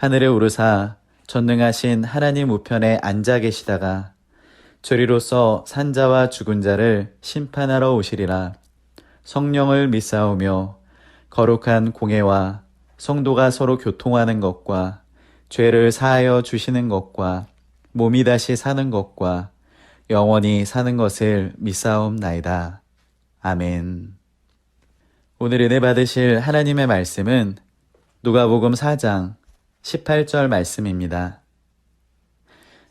하늘에 오르사 전능하신 하나님 우편에 앉아 계시다가 저리로서 산자와 죽은 자를 심판하러 오시리라 성령을 믿사오며 거룩한 공예와 성도가 서로 교통하는 것과 죄를 사하여 주시는 것과 몸이 다시 사는 것과 영원히 사는 것을 믿사옵나이다. 아멘. 오늘 은혜 받으실 하나님의 말씀은 누가복음 4장 18절 말씀입니다.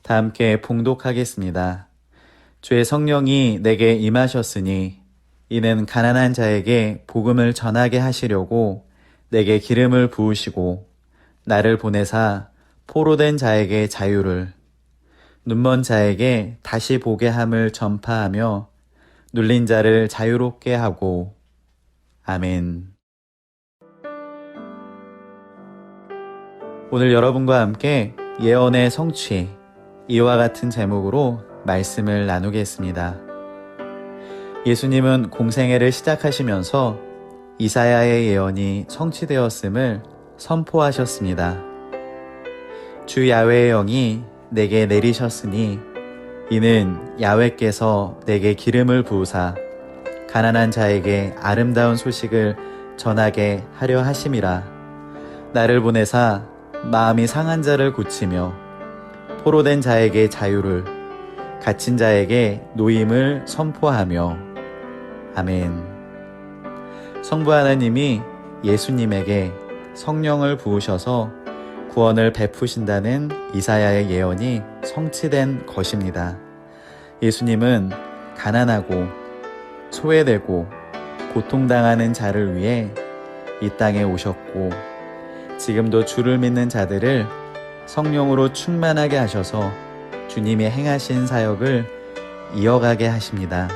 다 함께 봉독하겠습니다. 주의 성령이 내게 임하셨으니 이는 가난한 자에게 복음을 전하게 하시려고 내게 기름을 부으시고 나를 보내사 포로된 자에게 자유를 눈먼 자에게 다시 보게 함을 전파하며 눌린 자를 자유롭게 하고 아멘. 오늘 여러분과 함께 예언의 성취 이와 같은 제목으로 말씀을 나누겠습니다. 예수님은 공생애를 시작하시면서 이사야의 예언이 성취되었음을 선포하셨습니다. 주 야외의 영이 내게 내리셨으니 이는 야외께서 내게 기름을 부으사 가난한 자에게 아름다운 소식을 전하게 하려 하심이라 나를 보내사 마음이 상한 자를 고치며 포로된 자에게 자유를 갇힌 자에게 노임을 선포하며 아멘. 성부 하나님이 예수님에게 성령을 부으셔서 구원을 베푸신다는 이사야의 예언이 성취된 것입니다. 예수님은 가난하고 소외되고 고통당하는 자를 위해 이 땅에 오셨고 지금도 주를 믿는 자들을 성령으로 충만하게 하셔서 주님이 행하신 사역을 이어가게 하십니다.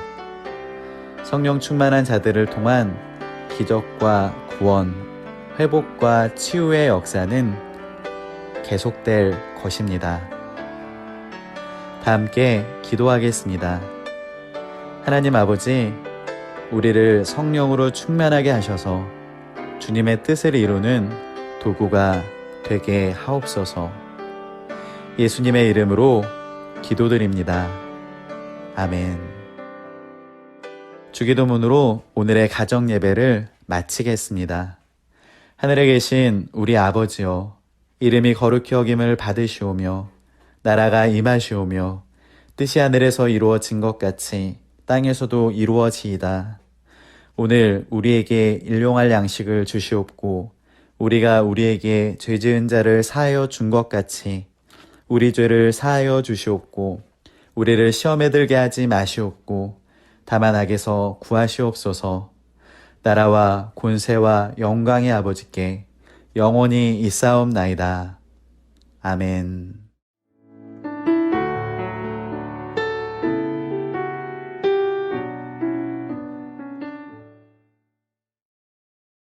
성령 충만한 자들을 통한 기적과 구원, 회복과 치유의 역사는 계속될 것입니다. 다 함께 기도하겠습니다. 하나님 아버지, 우리를 성령으로 충만하게 하셔서 주님의 뜻을 이루는 도구가 되게 하옵소서. 예수님의 이름으로 기도드립니다. 아멘. 주기도문으로 오늘의 가정 예배를 마치겠습니다. 하늘에 계신 우리 아버지여, 이름이 거룩히 여김을 받으시오며, 나라가 임하시오며, 뜻이 하늘에서 이루어진 것 같이 땅에서도 이루어지이다. 오늘 우리에게 일용할 양식을 주시옵고, 우리가 우리에게 죄 지은 자를 사하여 준 것 같이 우리 죄를 사하여 주시옵고 우리를 시험에 들게 하지 마시옵고 다만 악에서 구하시옵소서 나라와 권세와 영광의 아버지께 영원히 있사옵나이다. 아멘.